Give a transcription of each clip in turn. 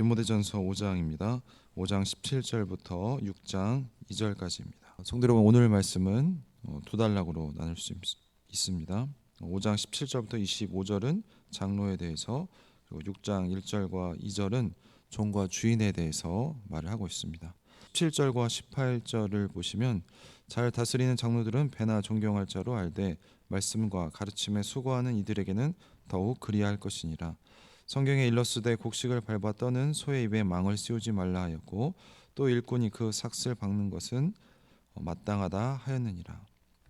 디모데전서 5장입니다. 5장 17절부터 6장 2절까지입니다. 성도 여러분 오늘 말씀은 어, 두 단락으로 나눌 수 있- 있습니다. 5장 17절부터 25절은 장로에 대해서 그리고 6장 1절과 2절은 종과 주인에 대해서 말을 하고 있습니다. 17절과 18절을 보시면 잘 다스리는 장로들은 배나 존경할 자로 알되 말씀과 가르침에 수고하는 이들에게는 더욱 그리할 것이니라. 성경에 일러스되 곡식을 밟아 떠는 소의 입에 망을 씌우지 말라 하였고 또 일꾼이 그 삭슬 박는 것은 어, 마땅하다 하였느니라.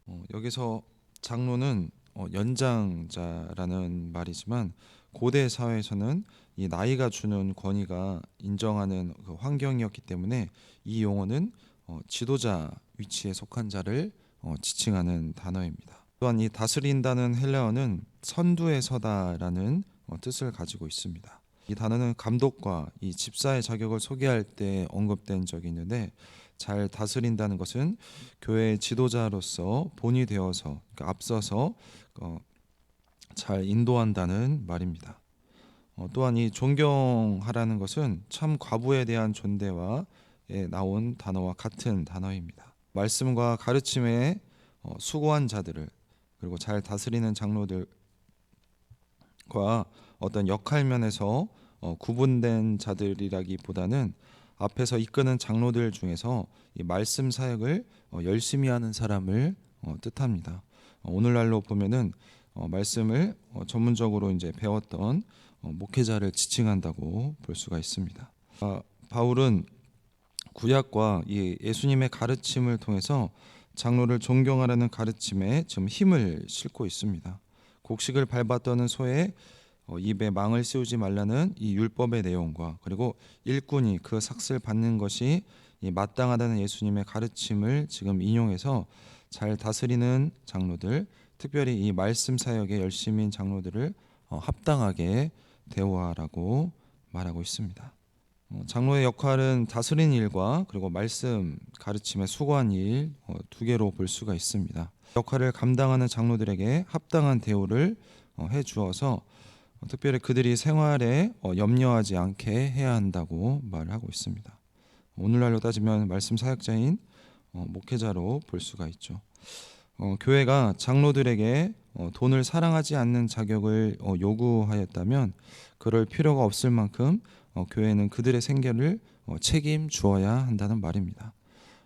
어, 여기서 장로는 어, 연장자라는 말이지만 고대 사회에서는 이 나이가 주는 권위가 인정하는 그 환경이었기 때문에 이 용어는 어, 지도자 위치에 속한 자를 어, 지칭하는 단어입니다. 또한 이 다스린다는 헬라어는 선두에 서다라는 어, 뜻을 가지고 있습니다. 이 단어는 감독과 이 집사의 자격을 소개할 때 언급된 적이 있는데 잘 다스린다는 것은 교회의 지도자로서 본이 되어서 그러니까 앞서서 어, 잘 인도한다는 말입니다. 어, 또한 이 존경하라는 것은 참 과부에 대한 존대와에 나온 단어와 같은 단어입니다. 말씀과 가르침에 어, 수고한 자들을 그리고 잘 다스리는 장로들과 어떤 역할 면에서 어, 구분된 자들이라기보다는 앞에서 이끄는 장로들 중에서 이 말씀 사역을 어, 열심히 하는 사람을 어, 뜻합니다. 어, 오늘날로 보면은 어, 말씀을 어, 전문적으로 이제 배웠던 어, 목회자를 지칭한다고 볼 수가 있습니다. 아, 바울은 구약과 이 예수님의 가르침을 통해서 장로를 존경하라는 가르침에 지금 힘을 싣고 있습니다. 곡식을 소의 어, 입에 망을 씌우지 말라는 이 율법의 내용과 그리고 일꾼이 그 삭슬 받는 것이 이 마땅하다는 예수님의 가르침을 지금 인용해서 잘 다스리는 장로들, 특별히 이 말씀 사역에 열심인 장로들을 어, 합당하게 대우하라고 말하고 있습니다. 어, 장로의 역할은 다스리는 일과 그리고 말씀 가르침에 수고한 일 두 개로 볼 수가 있습니다. 역할을 감당하는 장로들에게 합당한 대우를 어, 해 주어서 어, 특별히 그들이 생활에 어, 염려하지 않게 해야 한다고 말을 하고 있습니다. 오늘날로 따지면 말씀 사역자인 어, 목회자로 볼 수가 있죠. 어, 교회가 장로들에게 어, 돈을 사랑하지 않는 자격을 어, 요구하였다면 그럴 필요가 없을 만큼 어, 교회는 그들의 생계를 어, 책임 주어야 한다는 말입니다.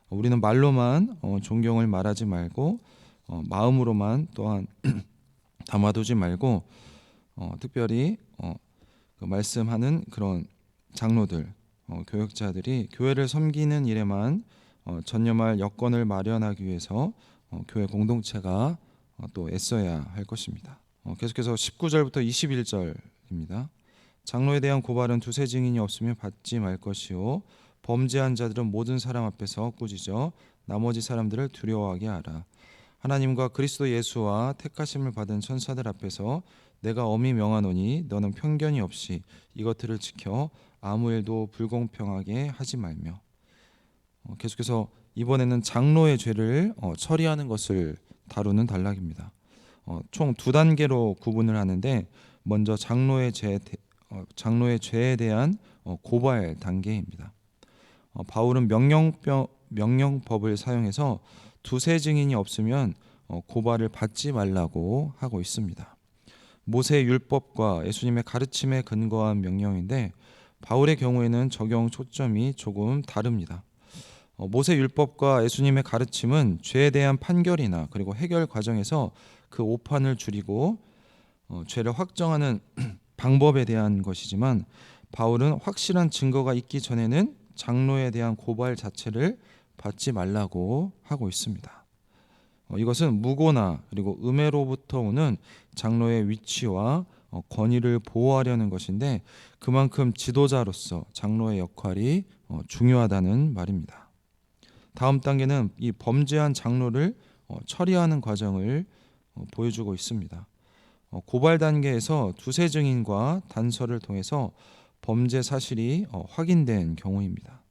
어, 우리는 말로만 어, 존경을 말하지 말고 어, 마음으로만 또한 담아두지 말고 어, 특별히 어, 그 말씀하는 그런 장로들, 어, 교역자들이 교회를 섬기는 일에만 어, 전념할 여건을 마련하기 위해서 어, 교회 공동체가 어, 또 애써야 할 것입니다. 어, 계속해서 19절부터 21절입니다. 장로에 대한 고발은 두세 증인이 없으면 받지 말 것이요 범죄한 자들은 모든 사람 앞에서 꾸짖어 나머지 사람들을 두려워하게 하라. 하나님과 그리스도 예수와 택하심을 받은 천사들 앞에서 내가 엄히 명하노니 너는 편견이 없이 이것들을 지켜 아무 일도 불공평하게 하지 말며 어, 계속해서 이번에는 장로의 죄를 어, 처리하는 것을 다루는 단락입니다. 어, 총두 단계로 구분을 하는데 먼저 장로의 죄 어, 장로의 죄에 대한 어, 고발 단계입니다. 어, 바울은 명령병, 명령법을 사용해서 두세 증인이 없으면 어, 고발을 받지 말라고 하고 있습니다. 모세 율법과 예수님의 가르침에 근거한 명령인데 바울의 경우에는 적용 초점이 조금 다릅니다. 어, 모세 율법과 예수님의 가르침은 죄에 대한 판결이나 그리고 해결 과정에서 그 오판을 줄이고 어, 죄를 확정하는 방법에 대한 것이지만 바울은 확실한 증거가 있기 전에는 장로에 대한 고발 자체를 받지 말라고 하고 있습니다. 어, 이것은 무고나 그리고 음해로부터 오는 장로의 위치와 어, 권위를 보호하려는 것인데 그만큼 지도자로서 장로의 역할이 어, 중요하다는 말입니다. 다음 단계는 이 범죄한 장로를 어, 처리하는 과정을 어, 보여주고 있습니다. 어, 고발 단계에서 두세 증인과 단서를 통해서 범죄 사실이 어, 확인된 경우입니다.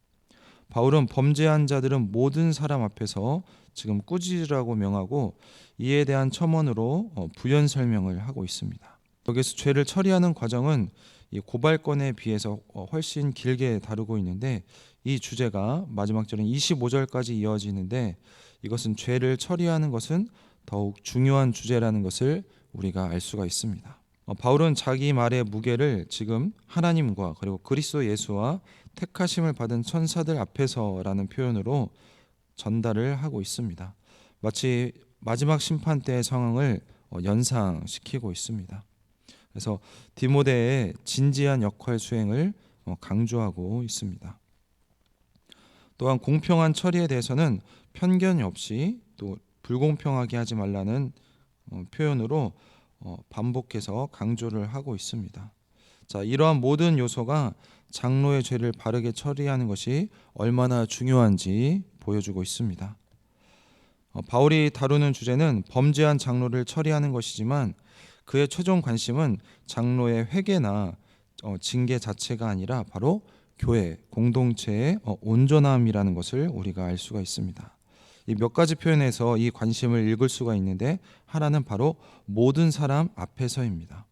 바울은 범죄한 자들은 모든 사람 앞에서 지금 꾸짖으라고 명하고 이에 대한 첨언으로 어, 부연 설명을 하고 있습니다. 여기서 죄를 처리하는 과정은 이 고발건에 비해서 어, 훨씬 길게 다루고 있는데 이 주제가 마지막 절인 25절까지 이어지는데 이것은 죄를 처리하는 것은 더욱 중요한 주제라는 것을 우리가 알 수가 있습니다. 어, 바울은 자기 말의 무게를 지금 하나님과 그리고 그리스도 예수와 택하심을 받은 천사들 앞에서라는 표현으로 전달을 하고 있습니다. 마치 마지막 심판 때의 상황을 어, 연상시키고 있습니다. 그래서 디모데의 진지한 역할 수행을 어, 강조하고 있습니다. 또한 공평한 처리에 대해서는 편견이 없이 또 불공평하게 하지 말라는 어, 표현으로 반복해서 강조를 하고 있습니다. 자, 이러한 모든 요소가 장로의 죄를 바르게 처리하는 것이 얼마나 중요한지 보여주고 있습니다. 어, 바울이 다루는 주제는 범죄한 장로를 처리하는 것이지만 그의 최종 관심은 장로의 회개나 어, 징계 자체가 아니라 바로 교회 공동체의 어, 온전함이라는 것을 우리가 알 수가 있습니다. 이 몇 가지 표현에서 이 관심을 읽을 수가 있는데 하나는 바로 모든 사람 앞에서입니다.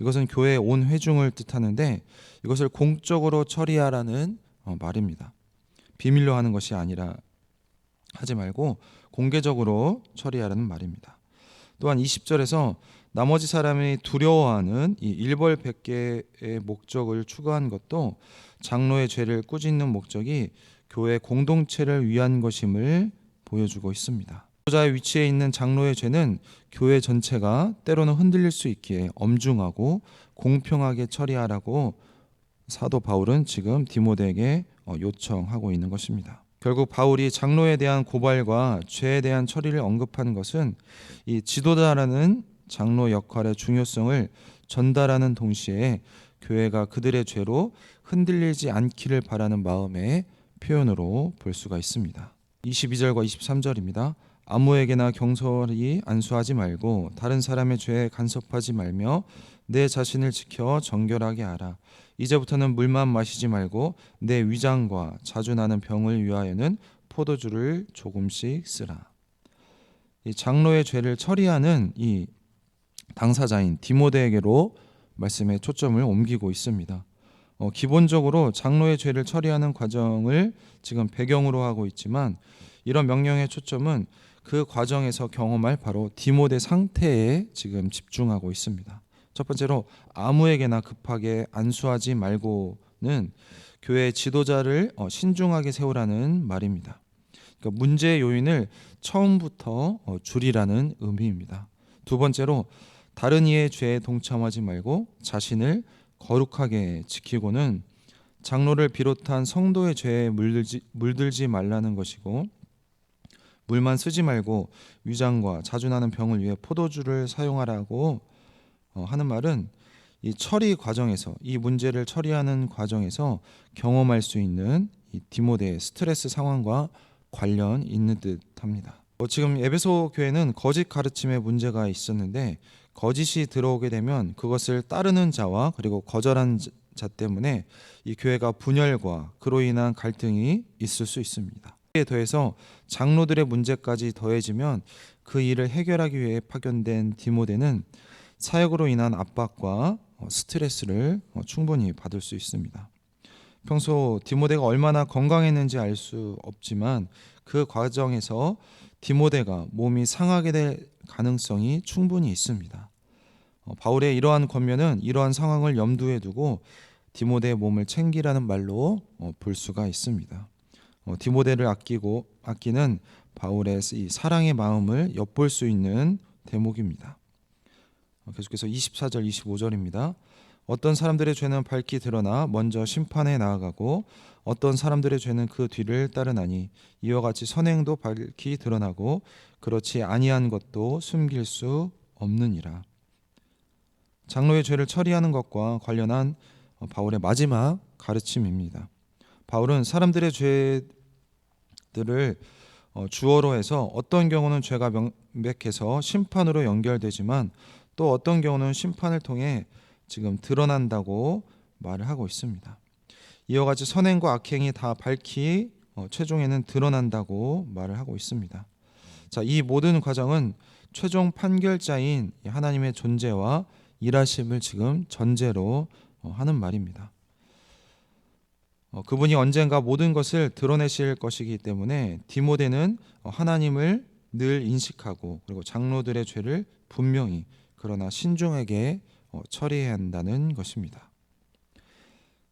이것은 교회의 온 회중을 뜻하는데 이것을 공적으로 처리하라는 말입니다. 비밀로 하는 것이 아니라 하지 말고 공개적으로 처리하라는 말입니다. 또한 20절에서 나머지 사람이 두려워하는 이 일벌백계의 목적을 추구한 것도 장로의 죄를 꾸짖는 목적이 교회 공동체를 위한 것임을 보여주고 있습니다. 자의 위치에 있는 장로의 죄는 교회 전체가 때로는 흔들릴 수 있기에 엄중하고 공평하게 처리하라고 사도 바울은 지금 디모데에게 어, 요청하고 있는 것입니다. 결국 바울이 장로에 대한 고발과 죄에 대한 처리를 언급하는 것은 이 지도자라는 장로 역할의 중요성을 전달하는 동시에 교회가 그들의 죄로 흔들리지 않기를 바라는 마음의 표현으로 볼 수가 있습니다. 22절과 23절입니다. 아무에게나 경솔히 안수하지 말고 다른 사람의 죄에 간섭하지 말며 내 자신을 지켜 정결하게 하라. 이제부터는 물만 마시지 말고 내 위장과 자주 나는 병을 위하여는 포도주를 조금씩 쓰라. 이 장로의 죄를 처리하는 이 당사자인 디모데에게로 말씀의 초점을 옮기고 있습니다. 어, 기본적으로 장로의 죄를 처리하는 과정을 지금 배경으로 하고 있지만 이런 명령의 초점은 그 과정에서 경험할 바로 디모데 상태에 지금 집중하고 있습니다. 첫 번째로 아무에게나 급하게 안수하지 말고는 교회 지도자를 어, 신중하게 세우라는 말입니다. 그러니까 문제의 요인을 처음부터 어, 줄이라는 의미입니다. 두 번째로 다른 이의 죄에 동참하지 말고 자신을 거룩하게 지키고는 장로를 비롯한 성도의 죄에 물들지, 물들지 말라는 것이고 물만 쓰지 말고 위장과 자주 나는 병을 위해 포도주를 사용하라고 어, 하는 말은 이 처리 과정에서 이 문제를 처리하는 과정에서 경험할 수 있는 이 디모데의 스트레스 상황과 관련 있는 듯합니다. 어, 지금 에베소 교회는 거짓 가르침에 문제가 있었는데 거짓이 들어오게 되면 그것을 따르는 자와 그리고 거절한 자 때문에 이 교회가 분열과 그로 인한 갈등이 있을 수 있습니다. 이에 더해서 장로들의 문제까지 더해지면 그 일을 해결하기 위해 파견된 디모데는 사역으로 인한 압박과 어, 스트레스를 어, 충분히 받을 수 있습니다. 평소 디모데가 얼마나 건강했는지 알 수 없지만 그 과정에서 디모데가 몸이 상하게 될 가능성이 충분히 있습니다. 어, 바울의 이러한 권면은 이러한 상황을 염두에 두고 디모데의 몸을 챙기라는 말로 볼 수가 있습니다. 디모데를 아끼고 아끼는 바울의 이 사랑의 마음을 엿볼 수 있는 대목입니다. 계속해서 24절 25절입니다. 어떤 사람들의 죄는 밝히 드러나 먼저 심판에 나아가고 어떤 사람들의 죄는 그 뒤를 따르나니 이와 같이 선행도 밝히 드러나고 그렇지 아니한 것도 숨길 수 없느니라. 장로의 죄를 처리하는 것과 관련한 바울의 마지막 가르침입니다. 바울은 사람들의 죄들을 어, 주어로 해서 어떤 경우는 죄가 명백해서 심판으로 연결되지만 또 어떤 경우는 심판을 통해 지금 드러난다고 말을 하고 있습니다. 이와 같이 선행과 악행이 다 밝히 어, 최종에는 드러난다고 말을 하고 있습니다. 자, 이 모든 과정은 최종 판결자인 하나님의 존재와 일하심을 지금 전제로 어, 하는 말입니다. 어, 그분이 언젠가 모든 것을 드러내실 것이기 때문에 디모데는 어, 하나님을 늘 인식하고 그리고 장로들의 죄를 분명히 그러나 신중하게 어, 처리해야 한다는 것입니다.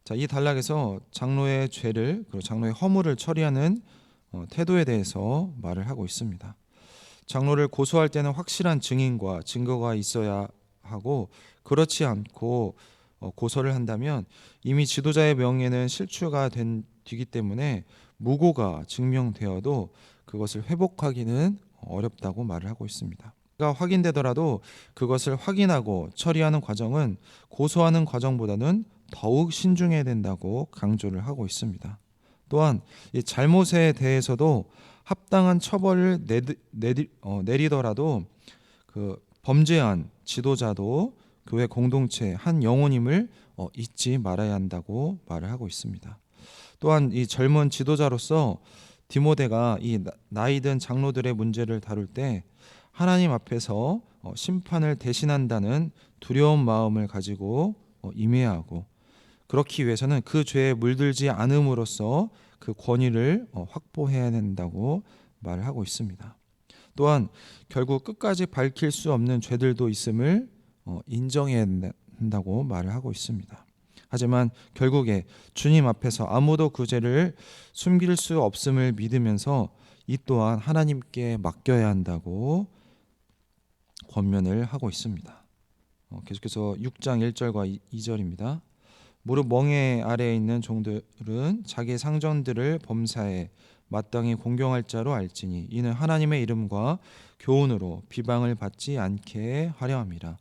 자, 이 단락에서 장로의 죄를 그리고 장로의 허물을 처리하는 어, 태도에 대해서 말을 하고 있습니다. 장로를 고소할 때는 확실한 증인과 증거가 있어야 하고 그렇지 않고 어, 고소를 한다면 이미 지도자의 명예는 실추가 된 뒤기 때문에 무고가 증명되어도 그것을 회복하기는 어렵다고 말을 하고 있습니다. 가 확인되더라도 그것을 확인하고 처리하는 과정은 고소하는 과정보다는 더욱 신중해야 된다고 강조를 하고 있습니다. 또한 이 잘못에 대해서도 합당한 처벌을 내리, 내리, 어, 내리더라도 그 범죄한 지도자도 교회 공동체 한 영혼임을 어, 잊지 말아야 한다고 말을 하고 있습니다. 또한 이 젊은 지도자로서 디모데가 이 나- 나이든 장로들의 문제를 다룰 때 하나님 앞에서 어, 심판을 대신한다는 두려운 마음을 가지고 어, 임해야 하고 그렇기 위해서는 그 죄에 물들지 않음으로써 그 권위를 어, 확보해야 된다고 말을 하고 있습니다. 또한 결국 끝까지 밝힐 수 없는 죄들도 있음을 어, 인정해야 한다고 말을 하고 있습니다. 하지만 결국에 주님 앞에서 아무도 그 죄를 숨길 수 없음을 믿으면서 이 또한 하나님께 맡겨야 한다고 권면을 하고 있습니다. 어, 계속해서 6장 1절과 2절입니다. 무릎 멍에 아래에 있는 종들은 자기 상전들을 범사에 마땅히 공경할 자로 알지니 이는 하나님의 이름과 교훈으로 비방을 받지 않게 하려 함이라.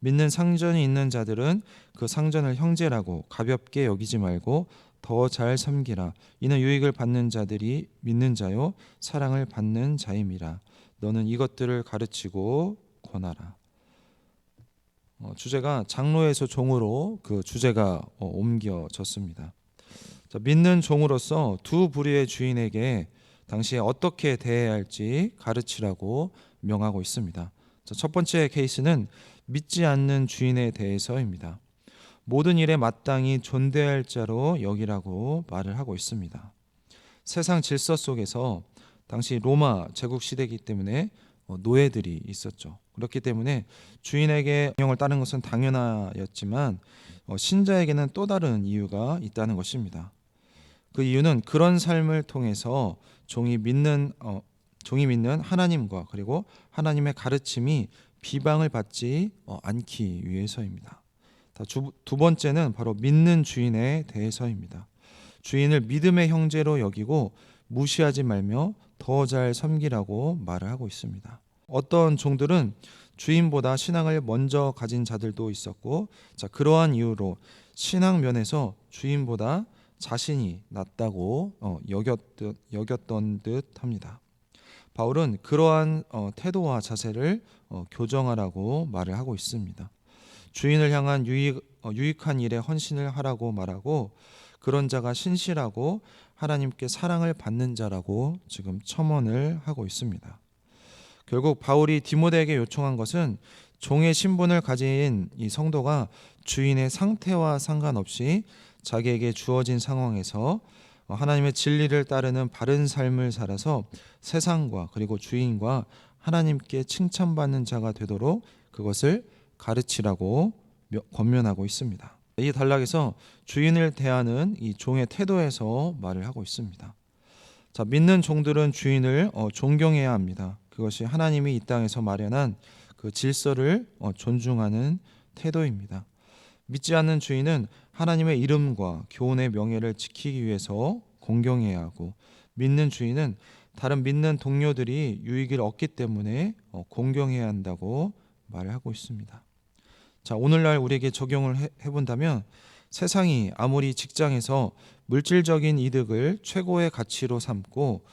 믿는 상전이 있는 자들은 그 상전을 형제라고 가볍게 여기지 말고 더 잘 섬기라. 이는 유익을 받는 자들이 믿는 자요 사랑을 받는 자임이라. 너는 이것들을 가르치고 권하라. 어, 주제가 장로에서 종으로 그 주제가 어, 옮겨졌습니다. 자, 믿는 종으로서 두 부류의 주인에게 당시에 어떻게 대해야 할지 가르치라고 명하고 있습니다. 자, 첫 번째 케이스는 믿지 않는 주인에 대해서입니다. 모든 일에 마땅히 존대할 자로 여기라고 말을 하고 있습니다. 세상 질서 속에서 당시 로마 제국 시대이기 때문에 어, 노예들이 있었죠. 그렇기 때문에 주인에게 명령을 따르는 것은 당연하였지만 어, 신자에게는 또 다른 이유가 있다는 것입니다. 그 이유는 그런 삶을 통해서 종이 믿는 어, 종이 믿는 하나님과 그리고 하나님의 가르침이 비방을 받지 어, 않기 위해서입니다. 두 번째는 바로 믿는 주인에 대해서입니다. 주인을 믿음의 형제로 여기고 무시하지 말며 더 잘 섬기라고 말을 하고 있습니다. 어떤 종들은 주인보다 신앙을 먼저 가진 자들도 있었고, 자 그러한 이유로 신앙 면에서 주인보다 자신이 낫다고 어, 여겼듯, 여겼던 듯합니다. 바울은 그러한 어, 태도와 자세를 어, 교정하라고 말을 하고 있습니다. 주인을 향한 유익, 어, 유익한 일에 헌신을 하라고 말하고 그런 자가 신실하고 하나님께 사랑을 받는 자라고 지금 첨언을 하고 있습니다. 결국 바울이 디모데에게 요청한 것은 종의 신분을 가진 이 성도가 주인의 상태와 상관없이 자기에게 주어진 상황에서 하나님의 진리를 따르는 바른 삶을 살아서 세상과 그리고 주인과 하나님께 칭찬받는 자가 되도록 그것을 가르치라고 권면하고 있습니다. 이 단락에서 주인을 대하는 이 종의 태도에서 말을 하고 있습니다. 자, 믿는 종들은 주인을 어, 존경해야 합니다. 그것이 하나님이 이 땅에서 마련한 그 질서를 어, 존중하는 태도입니다. 믿지 않는 주인은 하나님의 이름과 교훈의 명예를 지키기 위해서 공경해야 하고 믿는 주인은 다른 믿는 동료들이 유익을 얻기 때문에 어, 공경해야 한다고 말을 하고 있습니다. 자, 오늘날 우리에게 적용을 해, 해본다면 세상이 아무리 직장에서 물질적인 이득을 최고의 가치로 삼고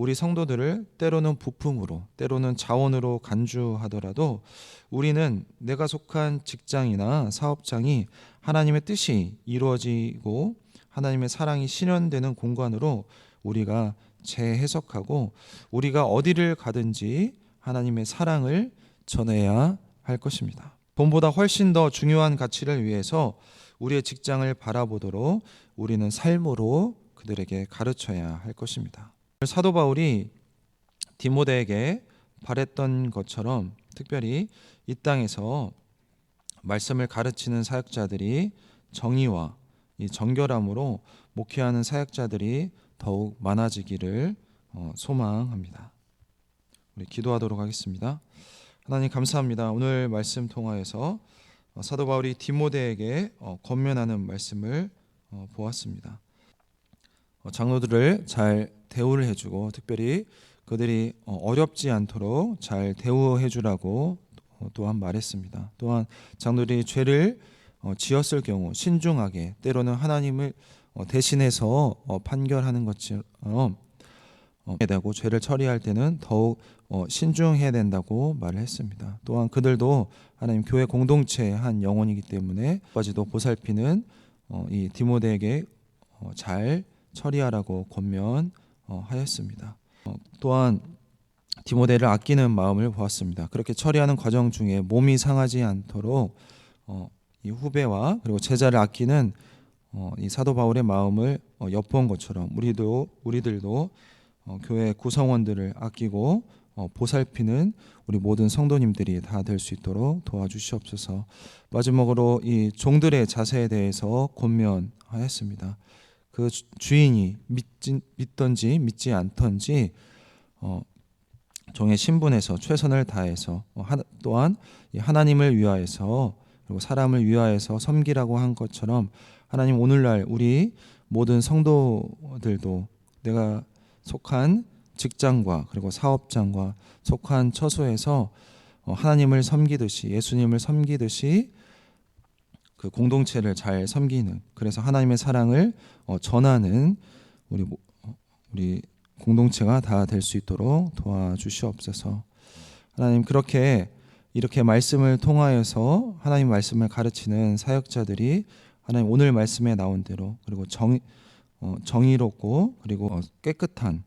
우리 성도들을 때로는 부품으로 때로는 자원으로 간주하더라도 우리는 내가 속한 직장이나 사업장이 하나님의 뜻이 이루어지고 하나님의 사랑이 실현되는 공간으로 우리가 재해석하고 우리가 어디를 가든지 하나님의 사랑을 전해야 할 것입니다. 돈보다 훨씬 더 중요한 가치를 위해서 우리의 직장을 바라보도록 우리는 삶으로 그들에게 가르쳐야 할 것입니다. 사도 바울이 디모데에게 바랬던 것처럼 특별히 이 땅에서 말씀을 가르치는 사역자들이 정의와 이 정결함으로 목회하는 사역자들이 더욱 많아지기를 어, 소망합니다. 우리 기도하도록 하겠습니다. 하나님 감사합니다. 오늘 말씀 통하여서 어, 사도 바울이 디모데에게 어, 권면하는 말씀을 어, 보았습니다. 어, 장로들을 잘 대우를 해주고 특별히 그들이 어, 어렵지 않도록 잘 대우해 주라고 어, 또한 말했습니다. 또한 장로들이 죄를 어, 지었을 경우 신중하게 때로는 하나님을 어, 대신해서 어, 판결하는 것처럼 어, 되고 죄를 처리할 때는 더욱 어, 신중해야 된다고 말을 했습니다. 또한 그들도 하나님 교회 공동체의 한 영혼이기 때문에 까지도 보살피는 어, 이 디모데에게 어, 잘 처리하라고 권면하였습니다. 어, 또한 디모데를 아끼는 마음을 보았습니다. 그렇게 처리하는 과정 중에 몸이 상하지 않도록 어, 이 후배와 그리고 제자를 아끼는 어, 이 사도 바울의 마음을 어, 엿본 것처럼 우리도 우리들도 어, 교회 구성원들을 아끼고 어, 보살피는 우리 모든 성도님들이 다 될 수 있도록 도와주시옵소서. 마지막으로 이 종들의 자세에 대해서 권면하였습니다. 그 주- 주인이 믿지, 믿던지 믿지 않던지 어, 종의 신분에서 최선을 다해서 어, 하, 또한 이 하나님을 위하여서 그리고 사람을 위하여서 섬기라고 한 것처럼 하나님 오늘날 우리 모든 성도들도 내가 속한 직장과 그리고 사업장과 속한 처소에서 어, 하나님을 섬기듯이 예수님을 섬기듯이 그 공동체를 잘 섬기는 그래서 하나님의 사랑을 어, 전하는 우리 우리 공동체가 다 될 수 있도록 도와주시옵소서. 하나님 그렇게 이렇게 말씀을 통하여서 하나님 말씀을 가르치는 사역자들이 하나님 오늘 말씀에 나온 대로 그리고 정 어, 정의롭고 그리고 어, 깨끗한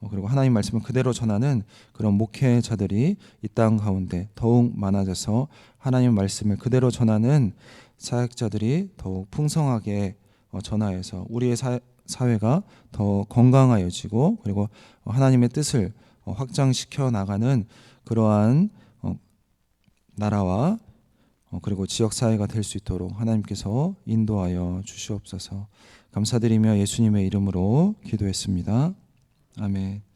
어, 그리고 하나님 말씀을 그대로 전하는 그런 목회자들이 이 땅 가운데 더욱 많아져서 하나님 말씀을 그대로 전하는 사역자들이 더욱 풍성하게 어, 전하여서 우리의 사, 사회가 더 건강하여지고 그리고 어, 하나님의 뜻을 어, 확장시켜 나가는 그러한 어, 나라와 어, 그리고 지역 사회가 될 수 있도록 하나님께서 인도하여 주시옵소서. 감사드리며 예수님의 이름으로 기도했습니다. 아멘.